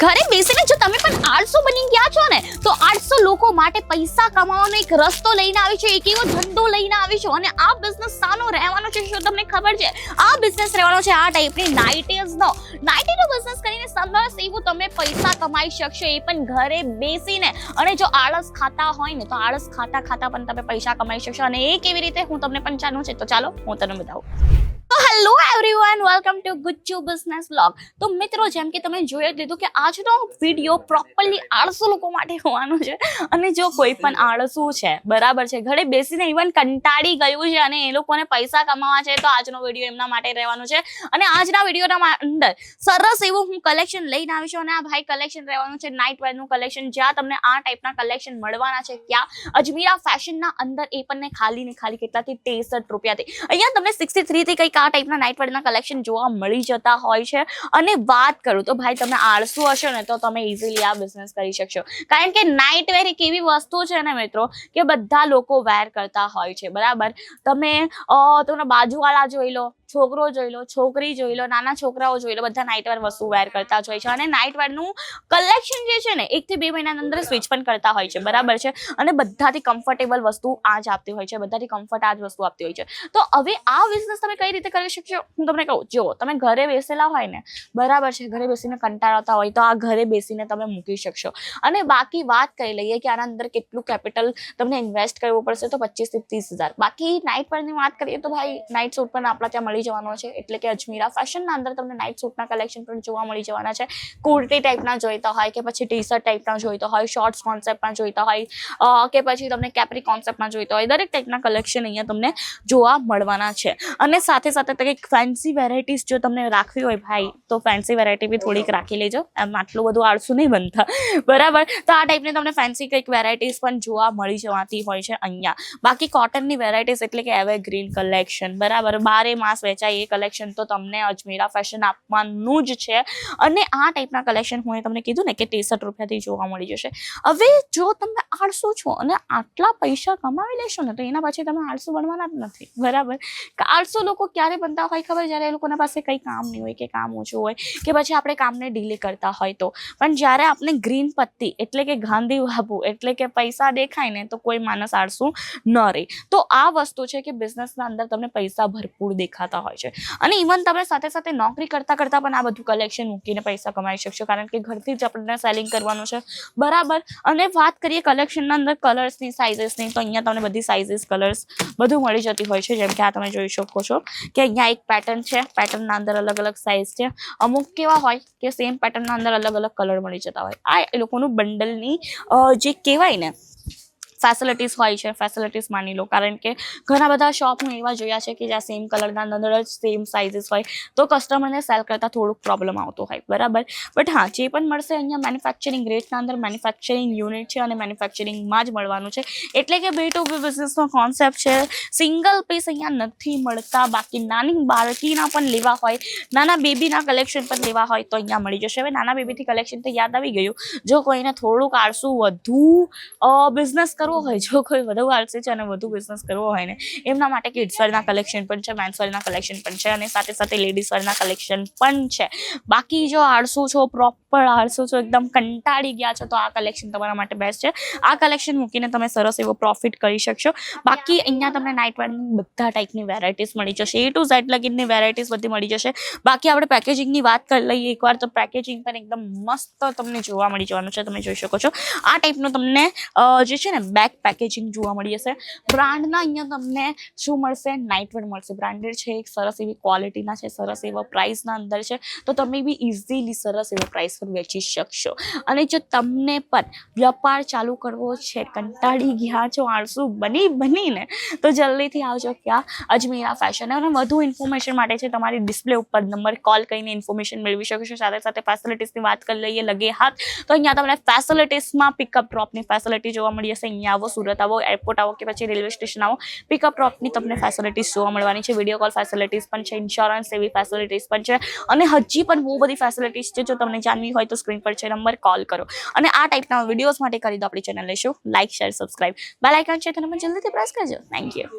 ઘરે બેસીને જો તમે પણ આળસુ બની ગયા છો ને, તો આળસુ લોકો માટે પૈસા કમાવાનો એક રસ્તો લઈને આવી છું, એક એવો ધંધો લઈને આવી છું અને આ બિઝનેસ સાનો રહેવાનો છે શું તમને ખબર છે? આ બિઝનેસ રહેવાનો છે આ ટાઈપની નાઇટીઝનો નાઇટીનો બિઝનેસ કરીને સરસ એવું તમે પૈસા કમાઈ શકશો એ પણ ઘરે બેસીને. અને જો આળસ ખાતા હોય ને, તો આળસ ખાતા ખાતા પણ તમે પૈસા કમાઈ શકશો અને એ કેવી રીતે? હું તમને પણ જાણું છે, તો ચાલો હું તમને બતાવું. Hello everyone welcome to Guchchu business blog તો મિત્રો જેમ કે તમે જોઈ લીધું કે આજનો વીડિયો પ્રોપરલી આળસુ લોકો માટે હોવાનો છે. અને જો કોઈ પણ આળસુ છે બરાબર છે ઘરે બેસીને ઇવન કંટાળી ગયું છે અને એ લોકોને પૈસા કમાવા છે તો આજનો વીડિયો એમના માટે રહેવાનો છે. અને આજના વિડીયોના અંદર સરસ એવું હું કલેક્શન લઈને આવી છું અને આ ભાઈ કલેક્શન રહેવાનું છે નાઇટ વેરનું કલેક્શન જ્યાં તમને આ ટાઈપના કલેક્શન મળવાના છે ક્યાં? અજમીરા ફેશનના અંદર એ પણ ખાલી ને ખાલી કેટલાથી ત્રેસઠ રૂપિયાથી. અહીંયા તમને સિક્સટી થ્રીથી કંઈક આ ટાઈપના નાઇટ વેરના કલેક્શન જોવા મળી જતા હોય છે. અને વાત કરું તો ભાઈ તમે આળસુ હશો ને તો તમે ઇઝીલી આ બિઝનેસ કરી શકશો. કારણ કે નાઇટ વેર એક એવી વસ્તુ છે ને મિત્રો કે બધા લોકો વેર કરતા હોય છે. બરાબર? તમે તમને બાજુવાળા જોઈ લો છોકરો જોઈ લો, છોકરી જોઈ લો, નાના છોકરાઓ જોઈ લો, બધા નાઇટ વેર વસ્તુ વેર કરતા જ હોય છે. અને નાઇટ વેરનું કલેક્શન જે છે ને એકથી બે મહિનાની અંદર સ્વિચ પણ કરતા હોય છે. બરાબર છે? અને બધાથી કમ્ફર્ટેબલ વસ્તુ આ જ આપતી હોય છે. બધાથી કમ્ફર્ટ આ જ વસ્તુ આપતી હોય છે. તો હવે આ બિઝનેસ તમે કઈ રીતે કરી શકશો? હું તમને કહું જો તમે ઘરે બેસેલા હોય ને, બરાબર છે, ઘરે બેસીને કંટાળતા હોય તો આ ઘરે બેસીને તમે મૂકી શકશો. અને બાકી વાત કરી લઈએ કે આના અંદર કેટલું કેપિટલ તમને ઇન્વેસ્ટ કરવું પડશે તો પચીસથી ત્રીસ હજાર. બાકી નાઇટ વેરની વાત કરીએ તો ભાઈ નાઇટ સૂટ પણ આપણા ત્યાં મળી જવાનો છે. એટલે કે અજમીરા ફેશનના અંદર તમને નાઇટ સૂટના કલેક્શન પણ જોવા મળી જવાના છે. કુર્તી ટાઈપના જોઈતા હોય કે પછી ટી શર્ટ ટાઈપના જોઈતા હોય શોર્ટ્સ કોન્સેપ્ટમાં જોઈતા હોય કે પછી તમને કેપરી કોન્સેપ્ટમાં જોઈતા હોય, દરેક ટાઈપના કલેક્શન અહીંયા તમને જોવા મળવાના છે. અને સાથે સાથે કંઈક ફેન્સી વેરાયટીઝ જો તમને રાખવી હોય ભાઈ, તો ફેન્સી વેરાયટી બી થોડીક રાખી લેજો. એમ આટલું બધું આળસું નહીં બનતા. બરાબર? તો આ ટાઈપની તમને ફેન્સી કંઈક વેરાયટીઝ પણ જોવા મળી જવાતી હોય છે અહીંયા. બાકી કોટનની વેરાયટીઝ એટલે કે એવરગ્રીન કલેક્શન બરાબર? બારે માસ વેચાય એ કલેક્શન તો તમને અજમેરા ફેશન આપવાનું જ છે. અને આ ટાઈપના કલેક્શન હું તમને કીધું ને કે ત્રેસઠ રૂપિયાથી જોવા મળી જશે. હવે જો તમે આળસુ છો અને આટલા પૈસા કમાવી લેશો ને તો એના પછી તમે આળસુ બનવાના જ નથી. બરાબર? આળસુ લોકો ક્યારે બનતા હોય ખબર? જ્યારે એ લોકોના પાસે કંઈ કામ નહીં હોય કે કામ ઓછું હોય કે પછી આપણે કામને ડીલે કરતા હોય તો. પણ જ્યારે આપણે ગ્રીન પત્તી એટલે કે ગાંધી બાબુ એટલે કે પૈસા દેખાય ને તો કોઈ માણસ આળસુ ન રહે. તો આ વસ્તુ છે કે બિઝનેસના અંદર તમને પૈસા ભરપૂર દેખાતા હોય છે. અને ઇવન તમે સાથે સાથે નોકરી કરતા કરતા પણ આ બધું કલેક્શન મૂકીને પૈસા કમાઈ શકશો. કારણ કે ઘરથી જ આપણને સેલિંગ કરવાનું છે. બરાબર? અને વાત કરીએ કલેક્શનના અંદર કલર્સની સાઇઝીસની તો અહીંયા તમને બધી સાઇઝીસ કલર્સ બધું મળી જતી હોય છે. જેમ કે આ તમે જોઈ શકો છો કે અહીંયા એક પેટર્ન છે. પેટર્નના અંદર અલગ અલગ સાઇઝ છે. અમુક કેવા હોય કે સેમ પેટર્નના અંદર અલગ અલગ કલર મળી જતા હોય. આ એ લોકોનું બંડલની જે કહેવાય ને ફેસિલિટીઝ હોય છે ફેસિલિટીઝ માની લો. કારણ કે ઘણા બધા શોપ હું એવા જોયા છે કે જ્યાં સેમ કલરના અંદર જ સેમ સાઇઝીસ હોય, તો કસ્ટમરને સેલ કરતાં થોડુંક પ્રોબ્લેમ આવતો હોય. બરાબર? બટ હા, જે પણ મળશે અહીંયા મેન્યુફેક્ચરિંગ રેટના અંદર મેન્યુફેક્ચરિંગ યુનિટ છે અને મેન્યુફેક્ચરિંગમાં જ મળવાનું છે. એટલે કે બે ટુ બી બિઝનેસનો કોન્સેપ્ટ છે. સિંગલ પીસ અહીંયા નથી મળતા. બાકી નાની બાળકીના પણ લેવા હોય, નાના બેબીના કલેક્શન પણ લેવા હોય તો અહીંયા મળી જશે. હવે નાના બેબીથી કલેક્શન તો યાદ આવી ગયું. જો કોઈને થોડુંક આળસું વધુ બિઝનેસ કરવો હોય, જો કોઈ વધુ આળસી છે અને વધુ બિઝનેસ કરવો હોય ને, એમના માટે કિડ્સ વેરના કલેક્શન પણ છે મેન્સ વેરના કલેક્શન પણ છે અને સાથે સાથે લેડીઝ વેરના કલેક્શન પણ છે. બાકી જો આળસુ છો પ્રોપર આળસુ છો, એકદમ કંટાળી ગયા છો, તો આ કલેક્શન તમારા માટે બેસ્ટ છે. આ કલેક્શન મૂકીને તમે સરસ એવો પ્રોફિટ કરી શકશો. બાકી અહીંયા તમને નાઇટ વેરની બધા ટાઈપની વેરાયટીઝ મળી જશે. એ ટુ ઝેડ લગીનની વેરાયટીઝ બધી મળી જશે. બાકી આપણે પેકેજિંગની વાત કરી લઈએ એકવાર, તો પેકેજિંગ પણ એકદમ મસ્ત તમને જોવા મળી જવાનું છે, તમે જોઈ શકો છો. આ ટાઈપનું તમને જે છે ને બેક પેકેજિંગ જોવા મળી જશે. બ્રાન્ડના અહીંયા તમને શું મળશે? નાઇટવેર મળશે. બ્રાન્ડેડ છે, એક સરસ એવી ક્વોલિટીના છે, સરસ એવા પ્રાઇસના અંદર છે. તો તમે બી ઇઝીલી સરસ એવો પ્રાઇસ પર વેચી શકશો. અને જો તમને પણ વ્યાપાર ચાલુ કરવો છે, કંટાળી ગયા છો, આળસુ બની, બનીને, તો જલ્દીથી આવજો ક્યાં? અજમીરા ફેશન અને વધુ ઇન્ફોર્મેશન માટે છે તમારી ડિસ્પ્લે ઉપર નંબર કોલ કરીને ઇન્ફોર્મેશન મેળવી શકો છો. સાથે સાથે ફેસિલિટીઝની વાત કરી લઈએ, લગે હાથ. તો અહીંયા તમને ફેસિલિટીઝમાં પિકઅપ ડ્રોપની ફેસિલિટી જોવા મળી જશે અહીંયા આવો, સુરત આવો એરપોર્ટ આવો કે પછી રેલવે સ્ટેશન આવો પિકઅપ ડ્રોપની તમને ફેસિલિટીઝ જોવા મળવાની છે. વીડિયો કોલ ફેસિલિટીઝ પણ છે ઇન્સ્યોરન્સ એવી ફેસિલિટીઝ પણ છે. અને હજી પણ બહુ બધી ફેસિલિટીઝ છે, જો તમને જાણવી હોય તો સ્ક્રીન પર છે નંબર કોલ કરો. અને આ ટાઈપના વિડીયોઝ માટે કરી દો આપણી ચેનલ લેશું like share subscribe bell icon છે તમે જલ્દીથી પ્રેસ કરજો. Thank you